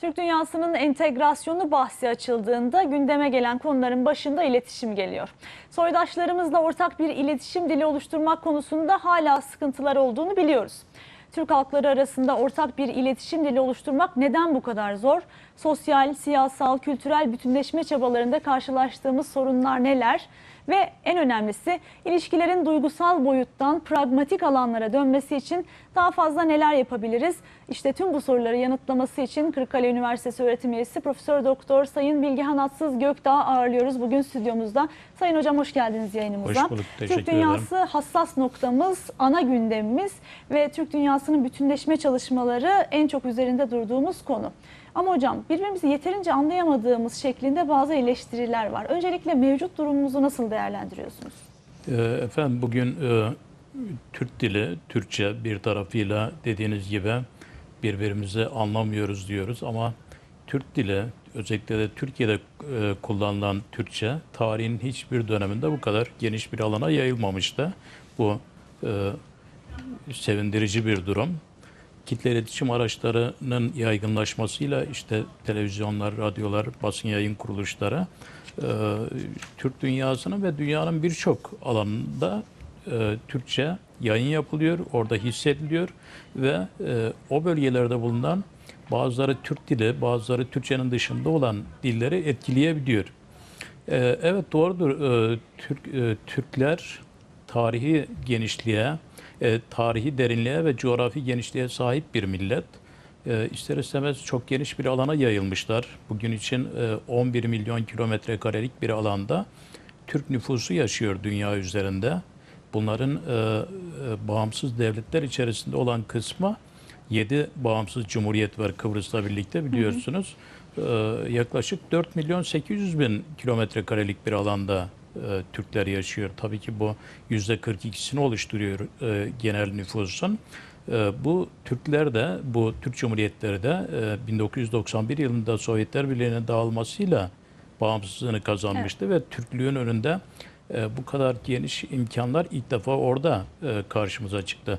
Türk dünyasının entegrasyonu bahsi açıldığında gündeme gelen konuların başında iletişim geliyor. Soydaşlarımızla ortak bir iletişim dili oluşturmak konusunda hala sıkıntılar olduğunu biliyoruz. Türk halkları arasında ortak bir iletişim dili oluşturmak neden bu kadar zor? Sosyal, siyasal, kültürel bütünleşme çabalarında karşılaştığımız sorunlar neler? Ve en önemlisi ilişkilerin duygusal boyuttan pragmatik alanlara dönmesi için daha fazla neler yapabiliriz? İşte tüm bu soruları yanıtlaması için Kırıkkale Üniversitesi öğretim üyesi Profesör Doktor Sayın Bilgehan Atsız Gökdağ ağırlıyoruz bugün stüdyomuzda. Sayın hocam hoş geldiniz yayınımıza. Hoş bulduk, teşekkür Türk dünyası hassas noktamız, ana gündemimiz ve Türk dünyasının bütünleşme çalışmaları en çok üzerinde durduğumuz konu. Ama hocam birbirimizi yeterince anlayamadığımız şeklinde bazı eleştiriler var. Öncelikle mevcut durumumuzu nasıl değerlendiriyorsunuz? Ee, Efendim bugün e, Türk dili, Türkçe bir tarafıyla dediğiniz gibi birbirimizi anlamıyoruz diyoruz ama Türk dili özellikle de Türkiye'de e, kullanılan Türkçe tarihin hiçbir döneminde bu kadar geniş bir alana yayılmamıştı. Bu e, sevindirici bir durum. Kitle iletişim araçlarının yaygınlaşmasıyla işte televizyonlar, radyolar, basın yayın kuruluşları e, Türk dünyasının ve dünyanın birçok alanında e, Türkçe yayın yapılıyor, orada hissediliyor ve e, o bölgelerde bulunan bazıları Türk dili, bazıları Türkçenin dışında olan dilleri etkileyebiliyor. E, evet doğrudur. E, Türk e, Türkler tarihi genişliğe, e, tarihi derinliğe ve coğrafi genişliğe sahip bir millet. E, ister istemez çok geniş bir alana yayılmışlar. Bugün için e, 11 milyon kilometre karelik bir alanda Türk nüfusu yaşıyor dünya üzerinde. Bunların e, e, bağımsız devletler içerisinde olan kısmı 7 bağımsız cumhuriyet var Kıbrıs'la birlikte biliyorsunuz. E, yaklaşık 4 milyon 800 bin kilometre karelik bir alanda e, Türkler yaşıyor. Tabii ki bu yüzde 42'sini oluşturuyor e, genel nüfusun. E, bu Türkler de, bu Türk Cumhuriyetleri de e, 1991 yılında Sovyetler Birliği'nin dağılmasıyla bağımsızlığını kazanmıştı ve Türklüğün önünde e, bu kadar geniş imkanlar ilk defa orada e, karşımıza çıktı.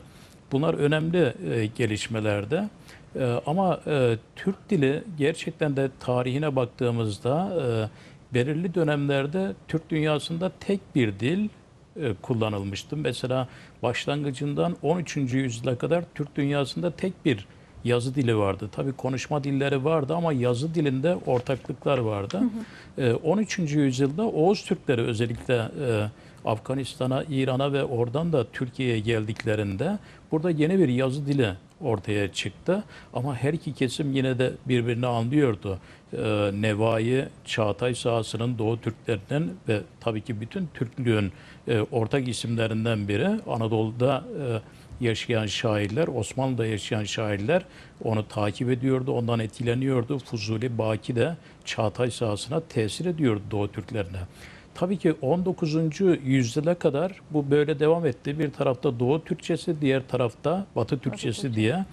Bunlar önemli e, gelişmelerde. E, ama e, Türk dili gerçekten de tarihine baktığımızda e, belirli dönemlerde Türk dünyasında tek bir dil e, kullanılmıştı. Mesela başlangıcından 13. yüzyıla kadar Türk dünyasında tek bir yazı dili vardı. Tabii konuşma dilleri vardı ama yazı dilinde ortaklıklar vardı. E, 13. yüzyılda Oğuz Türkleri özellikle e, Afganistan'a, İran'a ve oradan da Türkiye'ye geldiklerinde burada yeni bir yazı dili ortaya çıktı. Ama her iki kesim yine de birbirini anlıyordu. Ee, Nevai, Çağatay sahasının Doğu Türklerinin ve tabii ki bütün Türklüğün e, ortak isimlerinden biri. Anadolu'da e, yaşayan şairler, Osmanlı'da yaşayan şairler onu takip ediyordu, ondan etkileniyordu. Fuzuli, Baki de Çağatay sahasına tesir ediyordu Doğu Türklerine. Tabii ki 19. yüzyıla kadar bu böyle devam etti. Bir tarafta Doğu Türkçesi, diğer tarafta Batı Türkçesi diye.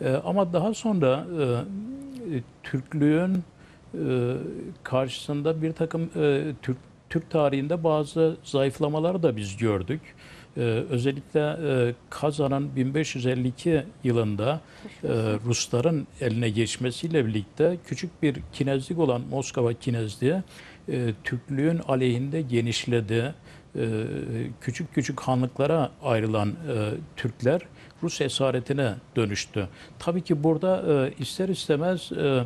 Ee, ama daha sonra e, e, Türklüğün e, karşısında bir takım e, Türk Türk tarihinde bazı zayıflamaları da biz gördük. Ee, özellikle e, Kazan'ın 1552 yılında e, Rusların eline geçmesiyle birlikte küçük bir kinezlik olan Moskova kinezliği e, Türklüğün aleyhinde genişledi. E, küçük küçük hanlıklara ayrılan e, Türkler Rus esaretine dönüştü. Tabii ki burada e, ister istemez e, e,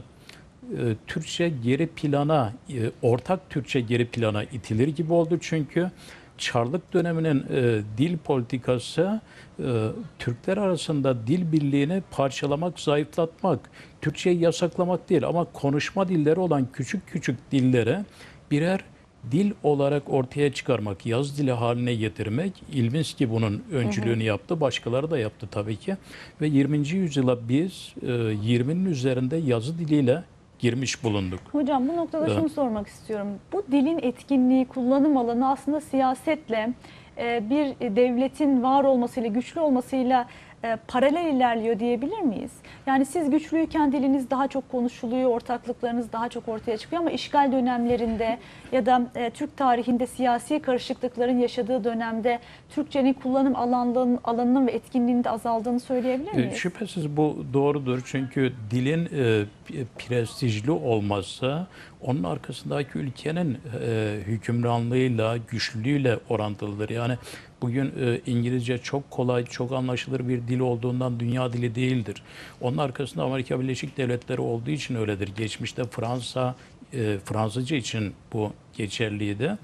Türkçe geri plana, e, ortak Türkçe geri plana itilir gibi oldu çünkü Çarlık döneminin e, dil politikası e, Türkler arasında dil birliğini parçalamak, zayıflatmak, Türkçeyi yasaklamak değil ama konuşma dilleri olan küçük küçük dillere birer dil olarak ortaya çıkarmak, yaz dili haline getirmek. İlminski bunun öncülüğünü yaptı, başkaları da yaptı tabii ki. Ve 20. yüzyıla biz e, 20'nin üzerinde yazı diliyle girmiş bulunduk. Hocam bu noktada Evet. şunu sormak istiyorum. Bu dilin etkinliği, kullanım alanı aslında siyasetle e, bir devletin var olmasıyla, güçlü olmasıyla e, paralel ilerliyor diyebilir miyiz? Yani siz güçlüyken diliniz daha çok konuşuluyor, ortaklıklarınız daha çok ortaya çıkıyor ama işgal dönemlerinde ya da e, Türk tarihinde siyasi karışıklıkların yaşadığı dönemde Türkçenin kullanım alanlarının, alanının ve etkinliğinin de azaldığını söyleyebilir E, miyiz? Şüphesiz bu doğrudur çünkü dilin e, prestijli olması onun arkasındaki ülkenin e, hükümranlığıyla, güçlülüğüyle orantılıdır. Yani bugün e, İngilizce çok kolay, çok anlaşılır bir dil olduğundan dünya dili değildir. Onun arkasında Amerika Birleşik Devletleri olduğu için öyledir. Geçmişte Fransa, e, Fransızca için bu geçerliydi.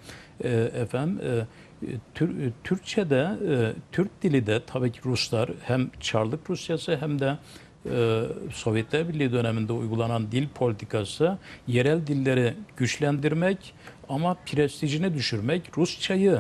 E, efendim e, Tür- e, Türkçe'de, e, Türk dili de tabii ki Ruslar hem Çarlık Rusyası hem de e, Sovyetler Birliği döneminde uygulanan dil politikası yerel dilleri güçlendirmek ama prestijini düşürmek, Rusçayı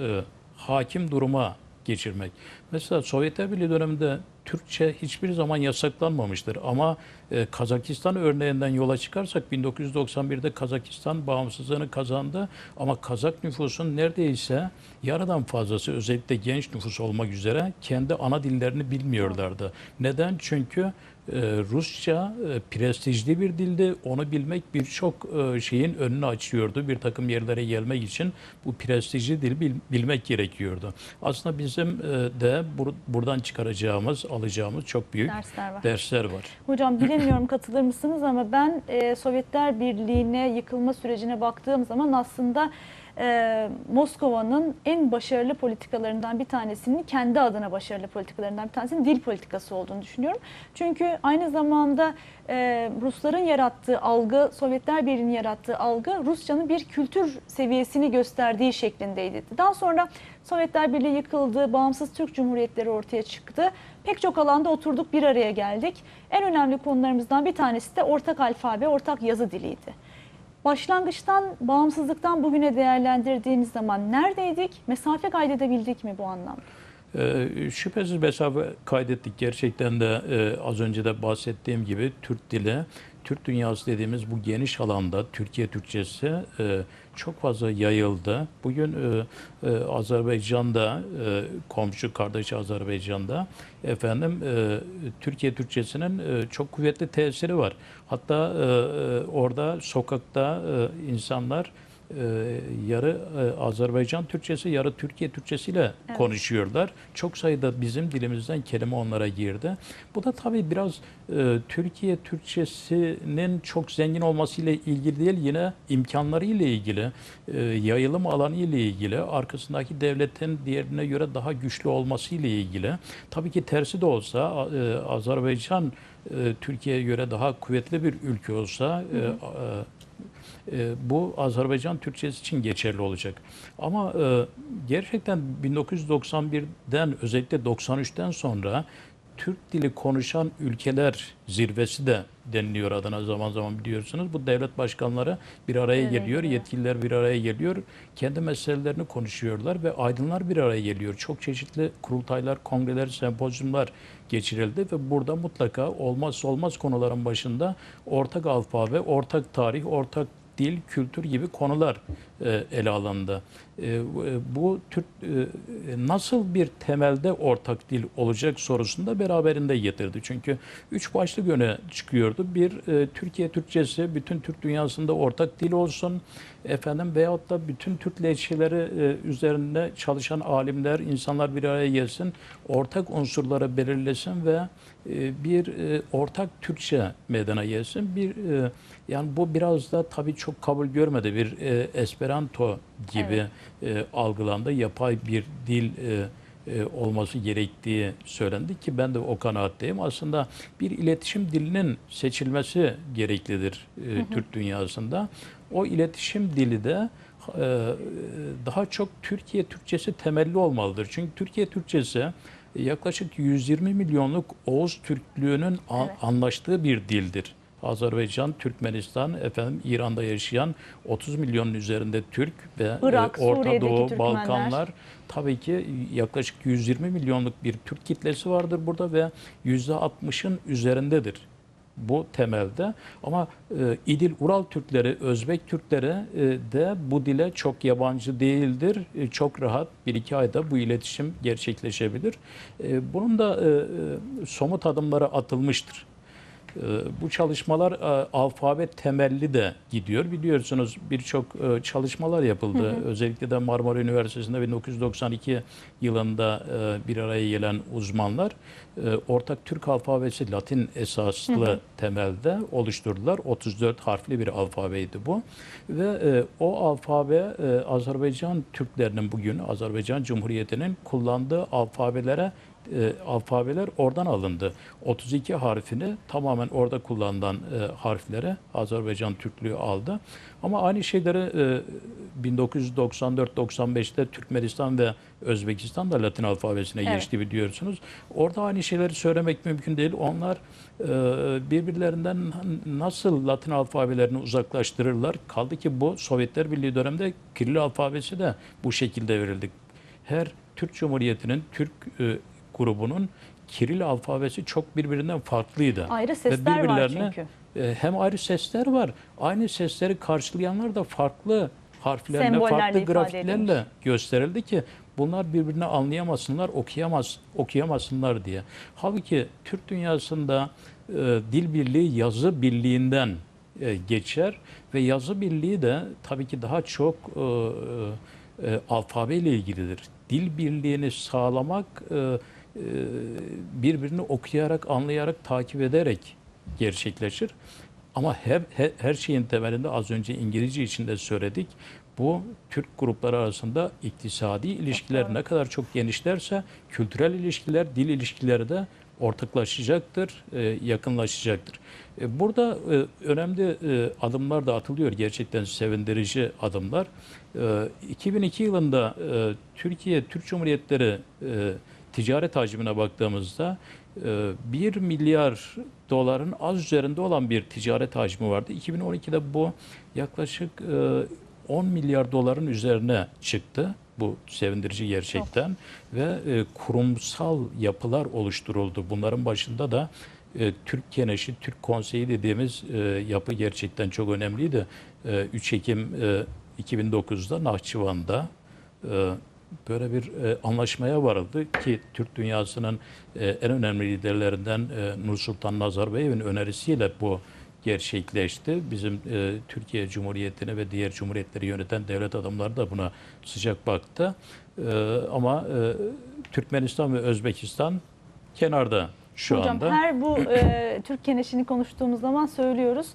e, hakim duruma geçirmek. Mesela Sovyetler Birliği döneminde Türkçe hiçbir zaman yasaklanmamıştır ama e, Kazakistan örneğinden yola çıkarsak 1991'de Kazakistan bağımsızlığını kazandı ama Kazak nüfusun neredeyse yarıdan fazlası özellikle genç nüfus olmak üzere kendi ana dillerini bilmiyorlardı. Neden? Çünkü e, Rusça e, prestijli bir dildi. Onu bilmek birçok e, şeyin önünü açıyordu. Bir takım yerlere gelmek için bu prestijli bil- bilmek gerekiyordu. Aslında bizim e, de bur- buradan çıkaracağımız, alacağımız çok büyük Dersler var. dersler var. Hocam bilemiyorum katılır mısınız ama ben e, Sovyetler Birliği'ne yıkılma sürecine baktığım zaman aslında e, Moskova'nın en başarılı politikalarından bir tanesinin kendi adına başarılı politikalarından bir tanesinin dil politikası olduğunu düşünüyorum. Çünkü aynı zamanda e, Rusların yarattığı algı, Sovyetler Birliği'nin yarattığı algı Rusçanın bir kültür seviyesini gösterdiği şeklindeydi. Daha sonra Sovyetler Birliği yıkıldı, bağımsız Türk Cumhuriyetleri ortaya çıktı. Pek çok alanda oturduk, bir araya geldik. En önemli konularımızdan bir tanesi de ortak alfabe, ortak yazı diliydi. Başlangıçtan, bağımsızlıktan bugüne değerlendirdiğiniz zaman neredeydik? Mesafe kaydedebildik mi bu anlamda? Ee, şüphesiz mesafe kaydettik. Gerçekten de e, az önce de bahsettiğim gibi Türk dili, Türk dünyası dediğimiz bu geniş alanda Türkiye Türkçesi e, çok fazla yayıldı. Bugün e, e, Azerbaycan'da, e, komşu kardeş Azerbaycan'da efendim e, Türkiye Türkçesinin e, çok kuvvetli tesiri var. Hatta e, e, orada sokakta e, insanlar e, yarı e, Azerbaycan Türkçesi, yarı Türkiye Türkçesiyle Evet. konuşuyorlar. Çok sayıda bizim dilimizden kelime onlara girdi. Bu da tabii biraz e, Türkiye Türkçesinin çok zengin olmasıyla ilgili değil, yine imkanları ile ilgili, e, yayılım alanı ile ilgili, arkasındaki devletin diğerine göre daha güçlü olması ile ilgili. Tabii ki tersi de olsa e, Azerbaycan e, Türkiye'ye göre daha kuvvetli bir ülke olsa e, e, e, bu Azerbaycan Türkçesi için geçerli olacak. Ama e, gerçekten 1991'den özellikle 93'ten sonra Türk dili konuşan ülkeler zirvesi de deniliyor adına zaman zaman biliyorsunuz. Bu devlet başkanları bir araya Evet, geliyor, evet. yetkililer bir araya geliyor. Kendi meselelerini konuşuyorlar ve aydınlar bir araya geliyor. Çok çeşitli kurultaylar, kongreler, sempozyumlar geçirildi ve burada mutlaka olmazsa olmaz konuların başında ortak alfabe, ortak tarih, ortak dil, kültür gibi konular e, ele alındı. E, e, bu Türk e, nasıl bir temelde ortak dil olacak sorusunu da beraberinde getirdi. Çünkü üç başlık öne çıkıyordu. Bir, e, Türkiye Türkçesi bütün Türk dünyasında ortak dil olsun. Efendim veyahut da bütün Türk lehçeleri e, üzerinde çalışan alimler, insanlar bir araya gelsin. Ortak unsurları belirlesin ve e, bir e, ortak Türkçe meydana gelsin. Bir e, yani bu biraz da tabii çok kabul görmedi. Bir e, Esperanto gibi e, algılandı. Yapay bir dil e, e, olması gerektiği söylendi ki ben de o kanaatteyim. Aslında bir iletişim dilinin seçilmesi gereklidir e, Türk dünyasında. O iletişim dili de e, daha çok Türkiye Türkçesi temelli olmalıdır. Çünkü Türkiye Türkçesi yaklaşık 120 milyonluk Oğuz Türklüğünün Evet. anlaştığı bir dildir. Azerbaycan, Türkmenistan, efendim İran'da yaşayan 30 milyonun üzerinde Türk ve Irak, e, Orta Suriye'deki Doğu, Türkmenler. Balkanlar tabii ki yaklaşık 120 milyonluk bir Türk kitlesi vardır burada ve %60'ın üzerindedir. bu temelde. Ama e, İdil Ural Türkleri, Özbek Türkleri e, de bu dile çok yabancı değildir. E, çok rahat bir iki ayda bu iletişim gerçekleşebilir. E, bunun da e, e, somut adımları atılmıştır. E, Bu çalışmalar e, alfabe temelli de gidiyor. Biliyorsunuz birçok e, çalışmalar yapıldı. Özellikle de Marmara Üniversitesi'nde 1992 yılında e, bir araya gelen uzmanlar ortak Türk alfabesi Latin esaslı temelde oluşturdular. 34 harfli bir alfabeydi bu. Ve o alfabe Azerbaycan Türklerinin bugün Azerbaycan Cumhuriyeti'nin kullandığı alfabelere e, alfabeler oradan alındı. 32 harfini tamamen orada kullanılan e, harflere Azerbaycan Türklüğü aldı. Ama aynı şeyleri e, 1994-95'te Türkmenistan ve Özbekistan da Latin alfabesine Evet. geçti biliyorsunuz. Orada aynı şeyleri söylemek mümkün değil. Onlar e, birbirlerinden nasıl Latin alfabelerini uzaklaştırırlar? Kaldı ki bu Sovyetler Birliği döneminde Kiril alfabesi de bu şekilde verildi. Her Türk Cumhuriyeti'nin Türk e, grubunun Kiril alfabesi çok birbirinden farklıydı. Ayrı Ve sesler var birbirlerine, çünkü. e, hem ayrı sesler var. Aynı sesleri karşılayanlar da farklı harflerle, Sembollerle farklı grafiklerle gösterildi ki bunlar birbirini anlayamasınlar, okuyamaz, okuyamasınlar diye. Halbuki Türk dünyasında e, dil birliği yazı birliğinden e, geçer ve yazı birliği de tabii ki daha çok e, e, alfabe ile ilgilidir. Dil birliğini sağlamak e, e, birbirini okuyarak, anlayarak, takip ederek gerçekleşir. Ama her, her, şeyin temelinde az önce İngilizce için de söyledik. Bu Türk grupları arasında iktisadi ilişkiler ne kadar çok genişlerse kültürel ilişkiler, dil ilişkileri de ortaklaşacaktır, e, yakınlaşacaktır. E, Burada e, önemli e, adımlar da atılıyor. Gerçekten sevindirici adımlar. E, 2002 yılında e, Türkiye, Türk Cumhuriyetleri e, ticaret hacmine baktığımızda e, 1 milyar doların az üzerinde olan bir ticaret hacmi vardı. 2012'de bu yaklaşık e, 10 milyar doların üzerine çıktı. Bu sevindirici gerçekten ve e, kurumsal yapılar oluşturuldu. Bunların başında da e, Türk Keneşi, Türk Konseyi dediğimiz e, yapı gerçekten çok önemliydi. E, 3 Ekim e, 2009'da Nahçıvan'da e, böyle bir e, anlaşmaya varıldı ki Türk dünyasının e, en önemli liderlerinden e, Nursultan Nazarbayev'in önerisiyle bu gerçekleşti. Bizim e, Türkiye Cumhuriyeti'ni ve diğer cumhuriyetleri yöneten devlet adamları da buna sıcak baktı. E, ama e, Türkmenistan ve Özbekistan kenarda şu Hocam anda. her bu e, Türk keneşini konuştuğumuz zaman söylüyoruz.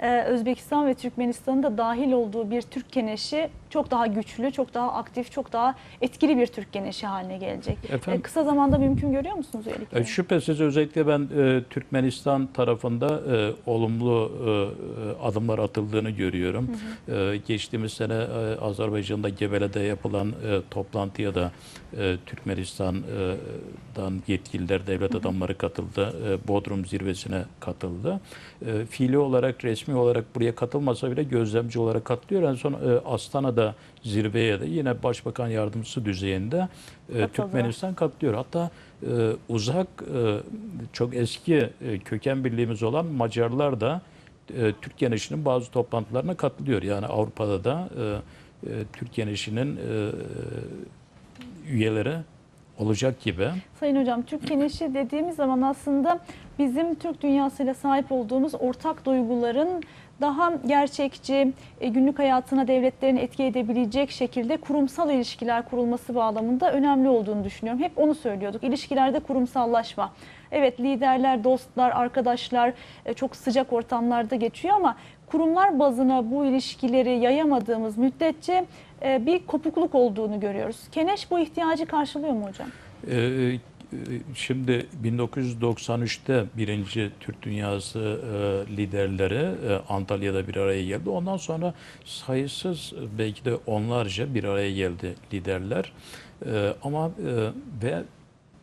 E, Özbekistan ve Türkmenistan'ın da dahil olduğu bir Türk keneşi çok daha güçlü, çok daha aktif, çok daha etkili bir Türk keneşi haline gelecek. Efendim? E, kısa zamanda mümkün görüyor musunuz üyelikleri? E, Şüphesiz özellikle ben e, Türkmenistan tarafında e, olumlu e, e, adımlar atıldığını görüyorum. E, geçtiğimiz sene e, Azerbaycan'da Gebele'de yapılan e, toplantıya da e, Türkmenistan'dan yetkililer, devlet adamları katıldı. E, Bodrum zirvesine katıldı. E, fiili olarak, resmi olarak buraya katılmasa bile gözlemci olarak katılıyor. En son e, Astana'da zirveye de yine Başbakan Yardımcısı düzeyinde e. Türkmenistan katlıyor. Hatta e, uzak, e, çok eski e, köken birliğimiz olan Macarlar da e, Türk Genişi'nin bazı toplantılarına katılıyor. Yani Avrupa'da da e, e, Türk Genişi'nin e, üyeleri olacak gibi. Sayın Hocam Türk keneşi dediğimiz zaman aslında bizim Türk dünyasıyla sahip olduğumuz ortak duyguların daha gerçekçi, e, günlük hayatına devletlerin etki edebilecek şekilde kurumsal ilişkiler kurulması bağlamında önemli olduğunu düşünüyorum. Hep onu söylüyorduk. İlişkilerde kurumsallaşma. Evet liderler, dostlar, arkadaşlar e, çok sıcak ortamlarda geçiyor ama kurumlar bazına bu ilişkileri yayamadığımız müddetçe e, bir kopukluk olduğunu görüyoruz. Keneş bu ihtiyacı karşılıyor mu hocam? Şimdi 1993'te birinci Türk Dünyası e, liderleri e, Antalya'da bir araya geldi. Ondan sonra sayısız belki de onlarca bir araya geldi liderler. E, Ama e, ve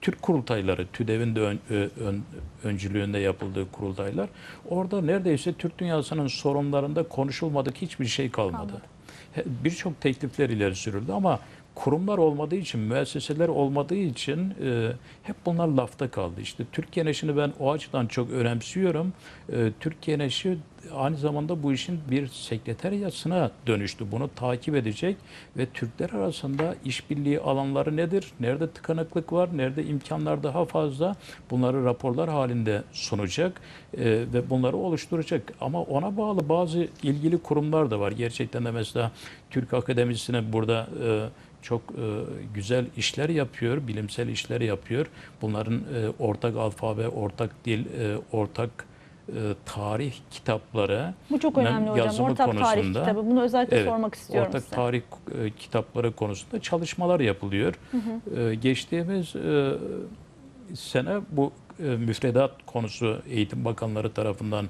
Türk kurultayları, TÜDEV'in de ön- ön- öncülüğünde yapıldığı kurultaylar. Orada neredeyse Türk dünyasının sorunlarında konuşulmadık hiçbir şey kalmadı. Kalmadı. Birçok teklifler ileri sürüldü ama kurumlar olmadığı için, müesseseler olmadığı için e, hep bunlar lafta kaldı. İşte Türkiye Neşi'ni ben o açıdan çok önemsiyorum. E, Türkiye Neşi aynı zamanda bu işin bir sekreteriyasına dönüştü. Bunu takip edecek ve Türkler arasında işbirliği alanları nedir? Nerede tıkanıklık var? Nerede imkanlar daha fazla? Bunları raporlar halinde sunacak e, ve bunları oluşturacak. Ama ona bağlı bazı ilgili kurumlar da var. Gerçekten de mesela Türk Akademisi'ne burada e, çok e, güzel işler yapıyor, bilimsel işler yapıyor. Bunların e, ortak alfabe, ortak dil, e, ortak e, tarih kitapları Bu çok önemli hocam. Ortak tarih konusunda- kitabı. Bunu özellikle Evet, sormak istiyorum ortak size. tarih e, kitapları konusunda çalışmalar yapılıyor. E, geçtiğimiz e, sene bu e, müfredat konusu Eğitim Bakanları tarafından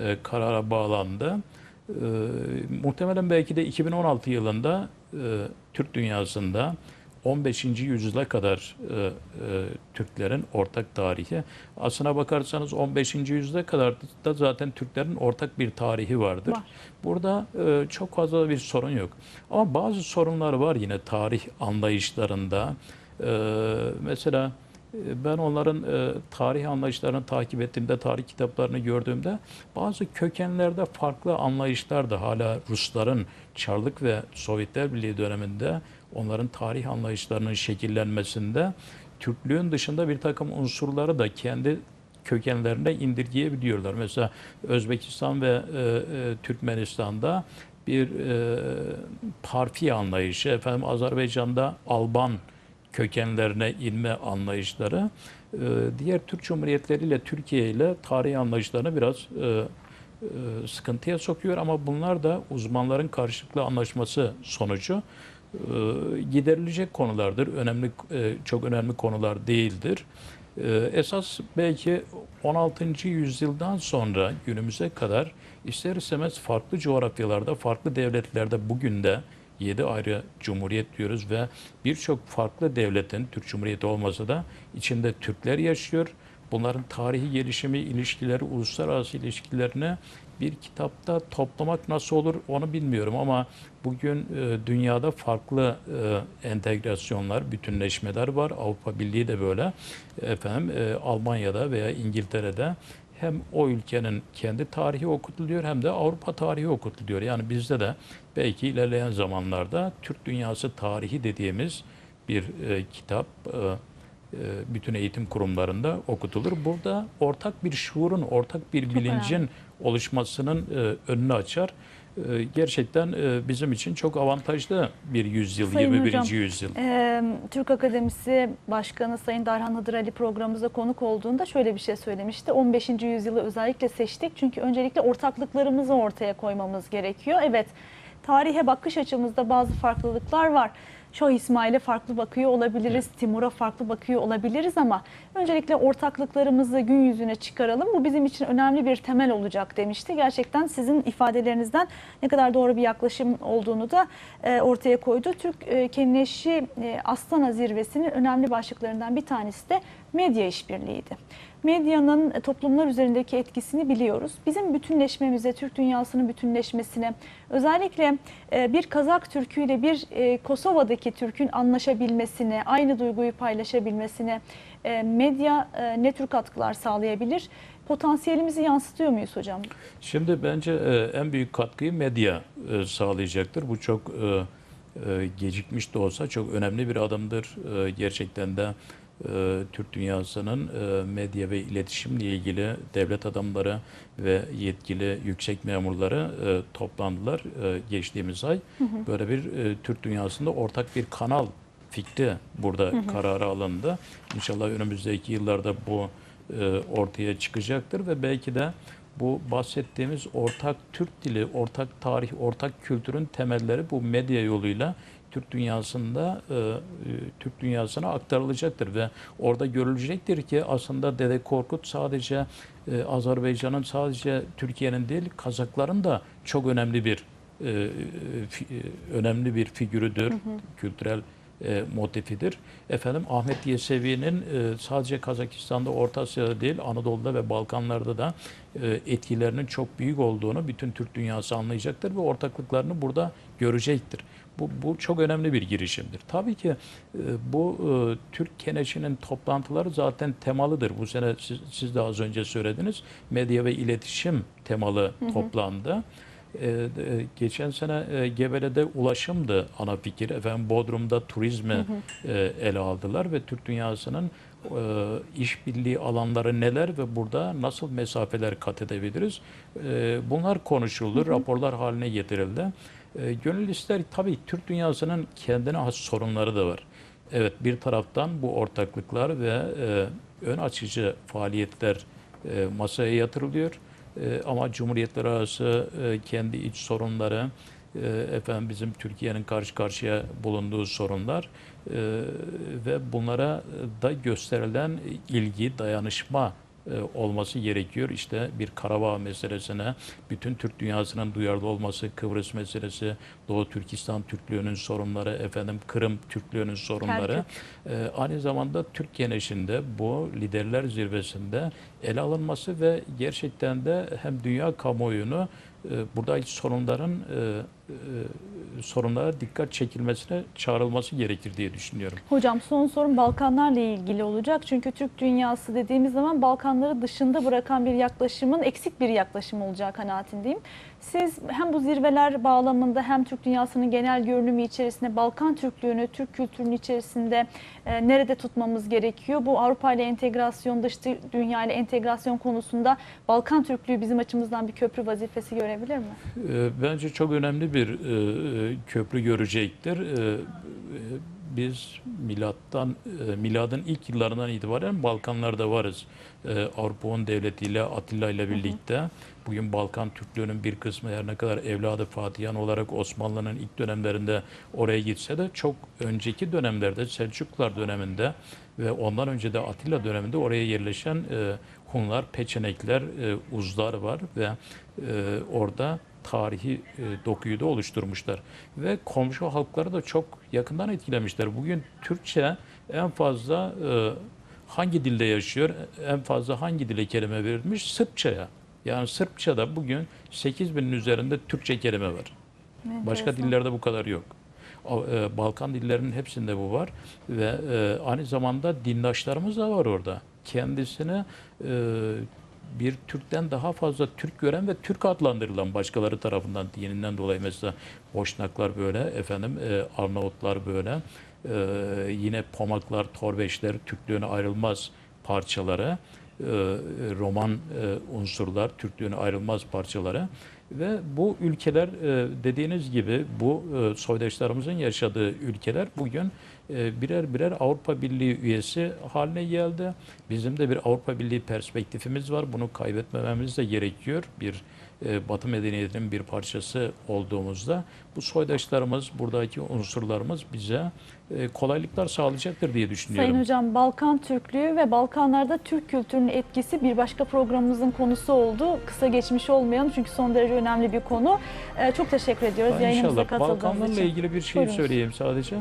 e, karara bağlandı. E, muhtemelen belki de 2016 yılında e, Türk dünyasında 15. yüzyıla kadar e, e, Türklerin ortak tarihi. Aslına bakarsanız 15. yüzyıla kadar da zaten Türklerin ortak bir tarihi vardır. Var. Burada e, çok fazla bir sorun yok. Ama bazı sorunlar var yine tarih anlayışlarında. E, mesela ben onların e, tarih anlayışlarını takip ettiğimde, tarih kitaplarını gördüğümde bazı kökenlerde farklı anlayışlar da hala Rusların Çarlık ve Sovyetler Birliği döneminde onların tarih anlayışlarının şekillenmesinde Türklüğün dışında bir takım unsurları da kendi kökenlerine indirgeyebiliyorlar. Mesela Özbekistan ve e, e, Türkmenistan'da bir e, parfi anlayışı, efendim Azerbaycan'da Alban kökenlerine inme anlayışları e, diğer Türk Cumhuriyetleri ile Türkiye ile tarih anlayışlarını biraz e, e, sıkıntıya sokuyor ama bunlar da uzmanların karşılıklı anlaşması sonucu giderilecek konulardır. Önemli çok önemli konular değildir. Esas belki 16. yüzyıldan sonra günümüze kadar ister istemez farklı coğrafyalarda, farklı devletlerde bugün de 7 ayrı cumhuriyet diyoruz ve birçok farklı devletin, Türk Cumhuriyeti olmasa da içinde Türkler yaşıyor. Bunların tarihi gelişimi, ilişkileri, uluslararası ilişkilerini bir kitapta toplamak nasıl olur onu bilmiyorum ama bugün e, dünyada farklı e, entegrasyonlar, bütünleşmeler var. Avrupa Birliği de böyle. Efendim e, Almanya'da veya İngiltere'de hem o ülkenin kendi tarihi okutuluyor hem de Avrupa tarihi okutuluyor. Yani bizde de belki ilerleyen zamanlarda Türk Dünyası Tarihi dediğimiz bir e, kitap e, e, bütün eğitim kurumlarında okutulur. Burada ortak bir şuurun, ortak bir Çok bilincin önemli. oluşmasının e, önünü açar. E, Gerçekten e, bizim için çok avantajlı bir yüzyıl, Sayın 21. hocam, yüzyıl. Ee, Türk Akademisi Başkanı Sayın Darhan Hıdır Ali programımıza konuk olduğunda şöyle bir şey söylemişti. 15. yüzyılı özellikle seçtik çünkü öncelikle ortaklıklarımızı ortaya koymamız gerekiyor. Evet, tarihe bakış açımızda bazı farklılıklar var. Şah İsmail'e farklı bakıyor olabiliriz, Timur'a farklı bakıyor olabiliriz ama öncelikle ortaklıklarımızı gün yüzüne çıkaralım. Bu bizim için önemli bir temel olacak demişti. Gerçekten sizin ifadelerinizden ne kadar doğru bir yaklaşım olduğunu da e, ortaya koydu. Türk e, Kenneşi e, Astana Zirvesi'nin önemli başlıklarından bir tanesi de medya işbirliğiydi. Medyanın e, toplumlar üzerindeki etkisini biliyoruz. Bizim bütünleşmemize, Türk dünyasının bütünleşmesine, özellikle e, bir Kazak Türküyle bir e, Kosova'daki Türk'ün anlaşabilmesine, aynı duyguyu paylaşabilmesine medya ne tür katkılar sağlayabilir? Potansiyelimizi yansıtıyor muyuz hocam? Şimdi bence en büyük katkıyı medya sağlayacaktır. Bu çok gecikmiş de olsa çok önemli bir adımdır. Gerçekten de Türk dünyasının e, medya ve iletişimle ilgili devlet adamları ve yetkili yüksek memurları e, toplandılar e, geçtiğimiz ay. Böyle bir e, Türk dünyasında ortak bir kanal fikri burada kararı alındı. İnşallah önümüzdeki yıllarda bu e, ortaya çıkacaktır ve belki de bu bahsettiğimiz ortak Türk dili, ortak tarih, ortak kültürün temelleri bu medya yoluyla Türk dünyasında e, e, Türk dünyasına aktarılacaktır ve orada görülecektir ki aslında Dede Korkut sadece e, Azerbaycan'ın sadece Türkiye'nin değil Kazakların da çok önemli bir e, e, önemli bir figürüdür. Kültürel e, motifidir. Efendim Ahmet Yesevi'nin e, sadece Kazakistan'da, Orta Asya'da değil Anadolu'da ve Balkanlarda da e, etkilerinin çok büyük olduğunu bütün Türk dünyası anlayacaktır ve ortaklıklarını burada görecektir. Bu, bu çok önemli bir girişimdir. Tabii ki e, bu e, Türk Keneşi'nin toplantıları zaten temalıdır. Bu sene siz, siz de az önce söylediniz. Medya ve iletişim temalı toplandı. E, e, geçen sene e, Gebele'de ulaşımdı ana fikir. Efendim Bodrum'da turizmi e, ele aldılar ve Türk dünyasının e, işbirliği alanları neler ve burada nasıl mesafeler kat edebiliriz? E, bunlar konuşuldu, raporlar haline getirildi. E, gönül ister tabii Türk dünyasının kendine has sorunları da var. Evet bir taraftan bu ortaklıklar ve e, ön açıcı faaliyetler e, masaya yatırılıyor. E, ama cumhuriyetler arası e, kendi iç sorunları, e, efendim bizim Türkiye'nin karşı karşıya bulunduğu sorunlar e, ve bunlara da gösterilen ilgi, dayanışma olması gerekiyor. İşte bir Karabağ meselesine bütün Türk dünyasının duyarlı olması, Kıbrıs meselesi, Doğu Türkistan Türklüğünün sorunları, efendim Kırım Türklüğünün sorunları. E, aynı zamanda Türk genişinde bu liderler zirvesinde ele alınması ve gerçekten de hem dünya kamuoyunu e, buradaki sorunların e, e, sorunlara dikkat çekilmesine çağrılması gerekir diye düşünüyorum. Hocam son sorum Balkanlarla ilgili olacak. Çünkü Türk dünyası dediğimiz zaman Balkanları dışında bırakan bir yaklaşımın eksik bir yaklaşım olacağı kanaatindeyim. Siz hem bu zirveler bağlamında hem Türk dünyasının genel görünümü içerisinde Balkan Türklüğünü, Türk kültürünün içerisinde e, nerede tutmamız gerekiyor? Bu Avrupa ile entegrasyon, dış dünya ile entegrasyon konusunda Balkan Türklüğü bizim açımızdan bir köprü vazifesi görebilir mi? E, Bence çok önemli bir e, köprü görecektir. E, e, Biz milattan e, miladın ilk yıllarından itibaren Balkanlarda varız. E, Avrupa On Devleti ile Atilla ile birlikte bugün Balkan Türklüğünün bir kısmı her ne kadar evladı Fatihan olarak Osmanlı'nın ilk dönemlerinde oraya gitse de çok önceki dönemlerde Selçuklular döneminde ve ondan önce de Atilla döneminde oraya yerleşen e, Hunlar, Peçenekler, Uzlar var ve orada tarihi e, dokuyu da oluşturmuşlar. Ve komşu halkları da çok yakından etkilemişler. Bugün Türkçe en fazla e, hangi dilde yaşıyor, en fazla hangi dile kelime verilmiş? Sırpçaya. Yani Sırpçada bugün 8 binin üzerinde Türkçe kelime var. Başka Enteresan. dillerde bu kadar yok. E, Balkan dillerinin hepsinde bu var ve e, aynı zamanda dindaşlarımız da var orada. Kendisini e, bir Türk'ten daha fazla Türk gören ve Türk adlandırılan başkaları tarafından dininden dolayı mesela Boşnaklar böyle, efendim e, Arnavutlar böyle, e, yine Pomaklar, Torbeşler Türklüğüne ayrılmaz parçaları, e, Roman e, unsurlar Türklüğüne ayrılmaz parçaları ve bu ülkeler e, dediğiniz gibi bu e, soydaşlarımızın yaşadığı ülkeler bugün birer birer Avrupa Birliği üyesi haline geldi. Bizim de bir Avrupa Birliği perspektifimiz var. Bunu kaybetmememiz de gerekiyor. Bir e, Batı medeniyetinin bir parçası olduğumuzda bu soydaşlarımız, buradaki unsurlarımız bize e, kolaylıklar sağlayacaktır diye düşünüyorum. Sayın Hocam Balkan Türklüğü ve Balkanlarda Türk kültürünün etkisi bir başka programımızın konusu oldu. Kısa geçmiş olmayalım çünkü son derece önemli bir konu. Ee, çok teşekkür ediyoruz Ben yayınımıza İnşallah katıldığınız Balkanlarla için. ilgili bir şey Buyurunuz. söyleyeyim sadece.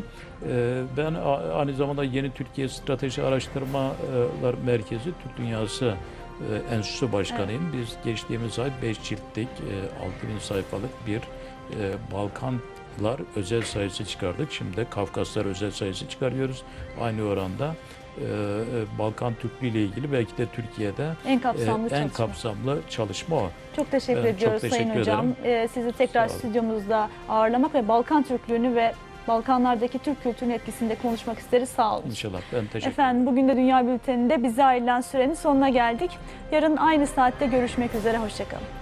Ee, Ben aynı zamanda Yeni Türkiye Strateji Araştırmalar Merkezi Türk Dünyası e, Enstitüsü Başkanıyım. Biz geçtiğimiz ay 5 ciltlik, e, 6000 sayfalık bir e, Balkanlar özel sayısı çıkardık. Şimdi de Kafkaslar özel sayısı çıkarıyoruz. Aynı oranda e, Balkan Türklüğü ile ilgili belki de Türkiye'de En kapsamlı en çalışma. kapsamlı çalışma o. Çok teşekkür Evet, çok ediyoruz teşekkür Sayın Hocam. Ee, sizi tekrar stüdyomuzda ağırlamak ve Balkan Türklüğünü ve Balkanlardaki Türk kültürünün etkisinde konuşmak isteriz. Sağ olun. İnşallah. Ben teşekkür Efendim bugün de Dünya Bülteni'nde bize ayrılan sürenin sonuna geldik. Yarın aynı saatte görüşmek üzere. Hoşçakalın.